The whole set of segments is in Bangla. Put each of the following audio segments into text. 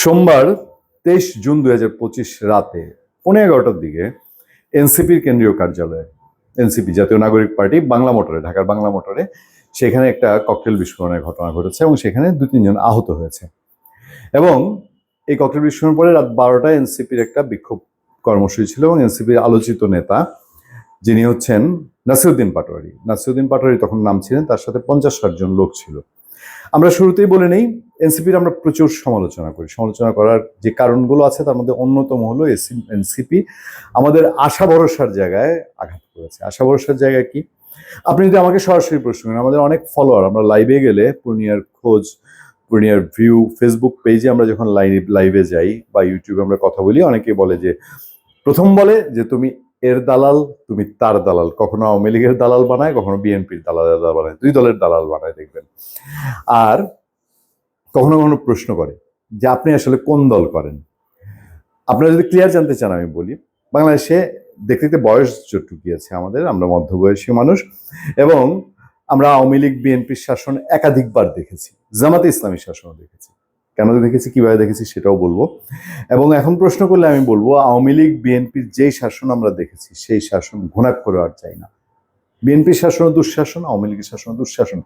সোমবার তেইশ জুন দুই হাজার পঁচিশ রাতে পনেরো এগারোটার দিকে এনসিপির কেন্দ্রীয় কার্যালয়ে, এনসিপি জাতীয় নাগরিক পার্টি বাংলা মোটরে, ঢাকার বাংলা মোটরে, সেখানে একটা ককটেল বিস্ফোরণের ঘটনা ঘটেছে এবং সেখানে দু তিনজন আহত হয়েছে। এবং এই ককটেল বিস্ফোরণের পরে রাত বারোটায় এনসিপির একটা বিক্ষোভ কর্মসূচি ছিল এবং এনসিপির আলোচিত নেতা, যিনি হচ্ছেন নাসিরুদ্দিন পাটোয়ারি। নাসিরুদ্দিন পাটোয়ারি তখন নাম ছিলেন, তার সাথে পঞ্চাশ ষাট জন লোক ছিল। আমরা শুরুতেই বলে নেই এনসিপির আমরা প্রচুর সমালোচনা করি। সমালোচনা করার যে কারণগুলো আছে, তার মধ্যে অন্যতম হলো এসি এনসিপি। আমাদের আশা ভরসার জায়গায় আঘাত করেছে। আশা ভরসার জায়গায় কি? আপনি যদি আমাকে সরাসরি প্রশ্ন করেন, আমাদের অনেক ফলোয়ার আমরা লাইভে গেলে পূর্ণিয়ার খোঁজ, পূর্ণিয়ার ভিউ ফেসবুক পেজে আমরা যখন লাইভ লাইভে যাই বা ইউটিউবে আমরা কথা বলি অনেকে বলে যে, প্রথম বলে যে, তুমি এর দালাল, তুমি তার দালাল। কখনো আওয়ামী লীগের দালাল বানায়, কখনো বিএনপির দালাল দালাল বানায়। দুই দলের দালাল বানায়, দেখবেন। আর কখনো কখনো প্রশ্ন করে যে আপনি আসলে কোন দল করেন? আপনারা যদি ক্লিয়ার জানতে চান আমি বলি, বাংলাদেশে দেখতে দেখতে বয়স যতটুকু আছে আমাদের, আমরা মধ্যবয়সী মানুষ এবং আমরা আওয়ামী লীগ, বিএনপির শাসন একাধিকবার দেখেছি, জামাতে ইসলামী শাসনও দেখেছি। কেন দেখেছি, কীভাবে দেখেছি সেটাও বলব। এবং এখন প্রশ্ন করলে আমি বলব, আওয়ামী লীগ, বিএনপির যেই শাসন আমরা দেখেছি, সেই শাসন ঘুণাক করে আর চাই না। বিএনপির শাসন দুঃশাসন, আওয়ামী লীগের শাসন দুঃশাসন।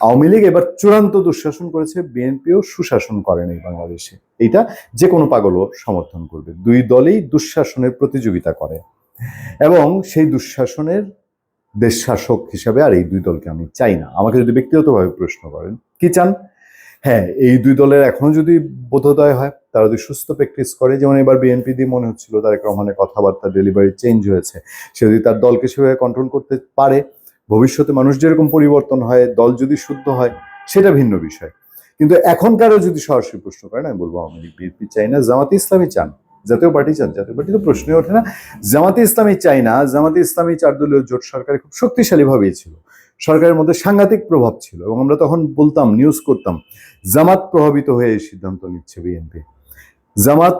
আওয়ামী লীগ এবার চূড়ান্ত দুঃশাসন করেছে বিএনপিও সুশাসন করেন এই বাংলাদেশে। এইটা যে কোনো পাগলও সমর্থন করবে। দুই দলেই দুঃশাসনের প্রতিযোগিতা করে। এবং সেই দুঃশাসনের দেশ শাসক হিসাবে আর এই দুই দলকে আমি চাই না। আমাকে যদি ব্যক্তিগতভাবে প্রশ্ন করেন, কি চান? হ্যাঁ এই দুই দলের এখনও যদি বোধোদয় হয়, তারা যদি সুস্থ প্র্যাকটিস করে, যেমন এবার বিএনপি দিয়ে মনে হচ্ছিল তারেক রহমানের কথাবার্তা ডেলিভারি চেঞ্জ হয়েছে। সে যদি তার দলকে সেভাবে কন্ট্রোল করতে পারে, ভবিষ্যতে মানুষ যেরকম পরিবর্তন হয়, দল যদি শুদ্ধ হয়, সেটা ভিন্ন বিষয়। কিন্তু এখনকারও যদি সরাসরি প্রশ্ন করেন, আমি বলব আওয়ামী লীগ বিএনপি চাই না, জামাতে ইসলামী চান। জাতীয় পার্টি চান, জাতীয় পার্টি তো প্রশ্নই ওঠে না। জামাতে ইসলামী চাই না, জামাতে ইসলামী চার দলীয় জোট সরকারে খুব শক্তিশালীভাবেই ছিল। সরকারের মধ্যে সাংঘাতিক প্রভাব ছিল এবং আমরা তখন বলতাম নিউজ করতাম, জামাত প্রভাবিত হয়ে এই সিদ্ধান্ত নিচ্ছে বিএনপি জামাত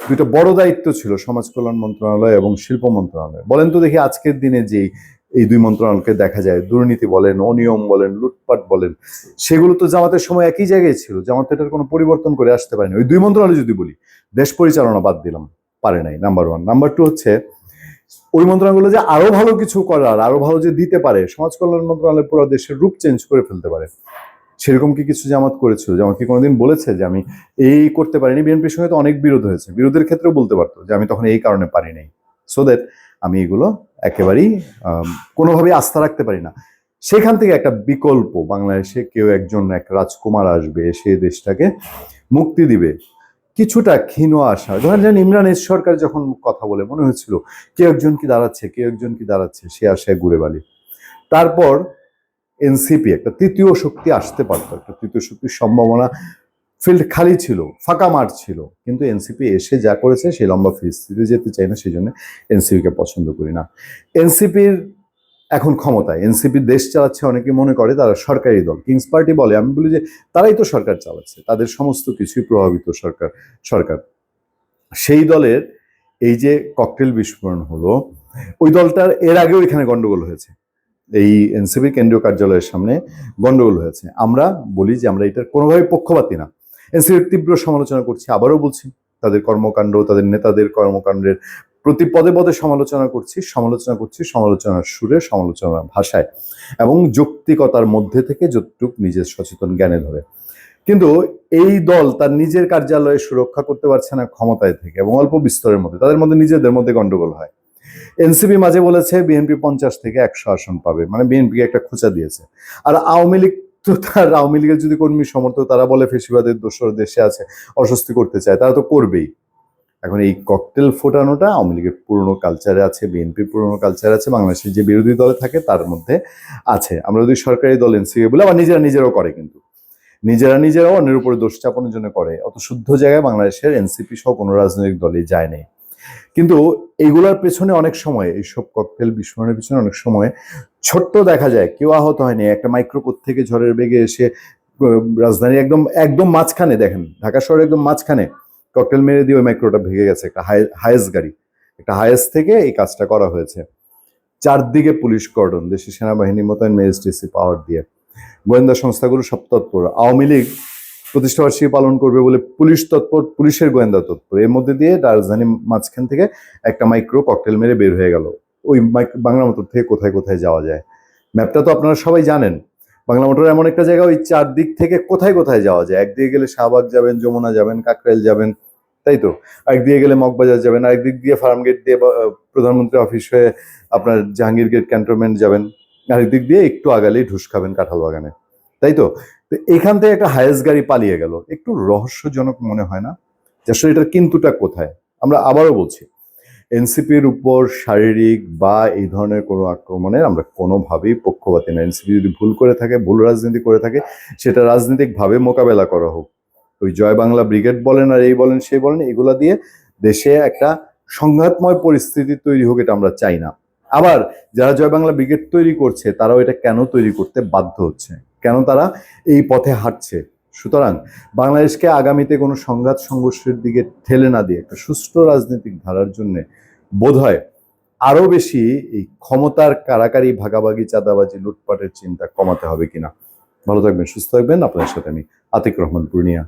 দুটো বড় দায়িত্ব ছিল সমাজ কল্যাণ মন্ত্রণালয় এবং শিল্প মন্ত্রণালয়। বলেন তো দেখি আজকের দিনে যে এই দুই মন্ত্রণালয়কে দেখা যায়, দুর্নীতি বলেন, অনিয়ম বলেন, লুটপাট বলেন, সেগুলো তো জামাতের সময় একই জায়গায় ছিল, জামাত এটার কোনো পরিবর্তন করে আসতে পারেনি। ওই দুই মন্ত্রণালয় যদি বলি, দেশ পরিচালনা বাদ দিলাম, পারে নাই নাম্বার ওয়ান নাম্বার টু হচ্ছে ওই মন্ত্রণালয়গুলো যে আরও ভালো কিছু করার, আরও ভালো যে দিতে পারে, সমাজ কল্যাণ মন্ত্রণালয় পুরো দেশের রূপ চেঞ্জ করে ফেলতে পারে। সেরকম কি কিছু জামাত করেছিল? জামাত কি কোনোদিন বলেছে যে আমি এই করতে পারিনি? বিএনপির সঙ্গে তো অনেক বিরোধ হয়েছে। বিরোধের ক্ষেত্রেও বলতে পারতো যে আমি তখন এই কারণে পারি নাই। সো দ্যাট আমি এগুলো একেবারেই কোনোভাবেই আস্থা রাখতে পারি না। সেখান থেকে একটা বিকল্প, বাংলাদেশে কেউ একজন এক রাজকুমার আসবে, সে দেশটাকে মুক্তি দিবে। কিছুটা ক্ষীণ আশা। ধরেন যেন ইমরান এস সরকার যখন কথা বলে, মনে হয়েছিল কেউ একজন কি দাঁড়াচ্ছে? কেউ একজন কি দাঁড়াচ্ছে? সে আশায় ঘুরে বালি। তারপর এনসিপি, একটা তৃতীয় শক্তি আসতে পারতো, একটা তৃতীয় শক্তির সম্ভাবনা ফিল্ড খালি ছিল, ফাঁকা মাঠ ছিল। কিন্তু এনসিপি এসে যা করেছে, সেই লম্বা ফিরিস্তিতে যেতে চাই না সেই জন্য এনসিপিকে পছন্দ করি না। এনসিপির এখন ক্ষমতায়। এনসিপি দেশ চালাচ্ছে অনেকে মনে করে, তারা সরকারি দল। কিংস পার্টি বলে, আমি বলি যে তারাই তো সরকার চালাচ্ছে, তাদের সমস্ত কিছুই প্রভাবিত সরকার সরকার। সেই দলের এই যে ককটেল বিস্ফোরণ হলো, ওই দলটার এর আগেও এখানে গন্ডগোল হয়েছে। এই এনসিপির কেন্দ্রীয় কার্যালয়ের সামনে গন্ডগোল হয়েছে। আমরা বলি যে আমরা এটার কোনোভাবে পক্ষপাতি না। এনসিপির তীব্র সমালোচনা করছি, আবারও বলছি, তাদের কর্মকাণ্ড, তাদের নেতাদের কর্মকাণ্ডের প্রতি পদে পদে সমালোচনা করছি সমালোচনা করছি, সমালোচনার সুরে, সমালোচনার ভাষায় এবং যৌক্তিকতার মধ্যে থেকে যতটুক নিজের সচেতন জ্ঞানে ধরে। কিন্তু এই দল তার নিজের কার্যালয়ে সুরক্ষা করতে পারছে না ক্ষমতায় থেকে এবং অল্প বিস্তরের মধ্যে, তাদের মধ্যে নিজেদের মধ্যে গন্ডগোল হয়। এনসিপি মাঝে বলেছে বিএনপি পঞ্চাশ থেকে একশো আসন পাবে মানে বিএনপিকে একটা খোঁচা দিয়েছে। আর আওয়ামী লীগ তো তার, আওয়ামী লীগের যদি কর্মী সমর্থক, তারা বলে ফেসিবাদের দোষর দেশে আছে, অস্বস্তি করতে চায়, তারা তো করবেই। এখন এই ককটেল ফোটানোটা আওয়ামী লীগের পুরনো কালচারে আছে বিএনপির পুরনো কালচারে আছে, বাংলাদেশের যে বিরোধী দলে থাকে তার মধ্যে আছে। আমরা যদি সরকারি দল এনসিপি বলে, আবার নিজেরা নিজেরাও করে কিন্তু। নিজেরা নিজেরাও অন্যের উপরে দোষ চাপানোর জন্য করে। অত শুদ্ধ জায়গায় বাংলাদেশের এনসিপি সহ কোনো রাজনৈতিক দলে যায় নাই। কিন্তু এইগুলোর পেছনে অনেক সময়, এইসব ককটেল বিস্ফোরণের পেছনে অনেক সময় ছোট্ট দেখা যায়, কেউ আহত হয়নি, একটা মাইক্রোপোত থেকে ঝড়ের বেগে এসে রাজধানী একদম একদম মাঝখানে, দেখেন, ঢাকা শহরের একদম মাঝখানে ককটেল মেরে দিয়ে ওই মাইক্রোটা ভেঙে গেছে, একটা হায়েস্ট গাড়ি। একটা হায়েস্ট থেকে এই কাজটা করা হয়েছে। চারদিকে পুলিশ কর্ডন দেশের সেনাবাহিনী মোতায়েন ম্যাজিস্ট্রেসি পাওয়ার দিয়ে। গোয়েন্দা সংস্থাগুলো সব তৎপর। আওয়ামী লীগ প্রতিষ্ঠাবার্ষিকী পালন করবে বলে পুলিশ তৎপর, পুলিশের গোয়েন্দা তৎপর। এর মধ্যে দিয়ে রাজধানী মাঝখান থেকে একটা মাইক্রো ককটেল মেরে বের হয়ে গেল। ওই বাংলা মোটর থেকে কোথায় কোথায় যাওয়া যায়? ম্যাপটা তো আপনারা সবাই জানেন। বাংলা মোটর এমন একটা জায়গা, ওই চারদিক থেকে কোথায় কোথায় যাওয়া যায়? একদিকে গেলে শাহবাগ যাবেন, যমুনা যাবেন, কাকরাইল যাবেন, তাই তো? আরেকদিকে গেলে মগবাজার যাবেন, আরেকদিক দিয়ে ফার্ম গেট দিয়ে প্রধানমন্ত্রী অফিস হয়ে আপনার জাহাঙ্গীর গেট ক্যান্টনমেন্ট যাবেন, আরেকদিক দিয়ে একটু আগালেই ঢুস খাবেন কাঁঠাল বাগানে, তাই তো? তো এখান থেকে একটা হায়েস গাড়ি পালিয়ে গেল। একটু রহস্যজনক মনে হয় না? যে আসলে এটার কিন্তুটা কোথায়? আমরা আবারও বলছি এনসিপির উপর শারীরিক বা এই ধরনের কোনো আক্রমণের আমরা কোনোভাবেই পক্ষপাতি না। এনসিপি যদি ভুল করে থাকে, ভুল রাজনীতি করে থাকে, সেটা রাজনৈতিকভাবে মোকাবেলা করা হোক। ওই জয় বাংলা ব্রিগেড বলেন আর এই বলেন, সেই বলেন, এগুলা দিয়ে দেশে একটা সংঘাতময় পরিস্থিতি তৈরি হোক এটা আমরা চাই না। আবার যারা জয় বাংলা ব্রিগেড তৈরি করছে, তারাও এটা কেন তৈরি করতে বাধ্য হচ্ছে? কেন তারা এই পথে হাঁটছে? সুতরাং বাংলাদেশকে আগামীতে কোনো সংঘাত সংঘর্ষের দিকে ঠেলে না দিয়ে একটা সুষ্ঠু রাজনৈতিক ধারার জন্য বোধ হয় আরও বেশি এই ক্ষমতার কারাকারি, ভাগাভাগি, চাঁদাবাজি, লুটপাটের চিন্তা কমাতে হবে কিনা। ভালো থাকবেন, সুস্থ থাকবেন। আপনার সাথে আমি আতিক রহমান পূর্ণিয়া।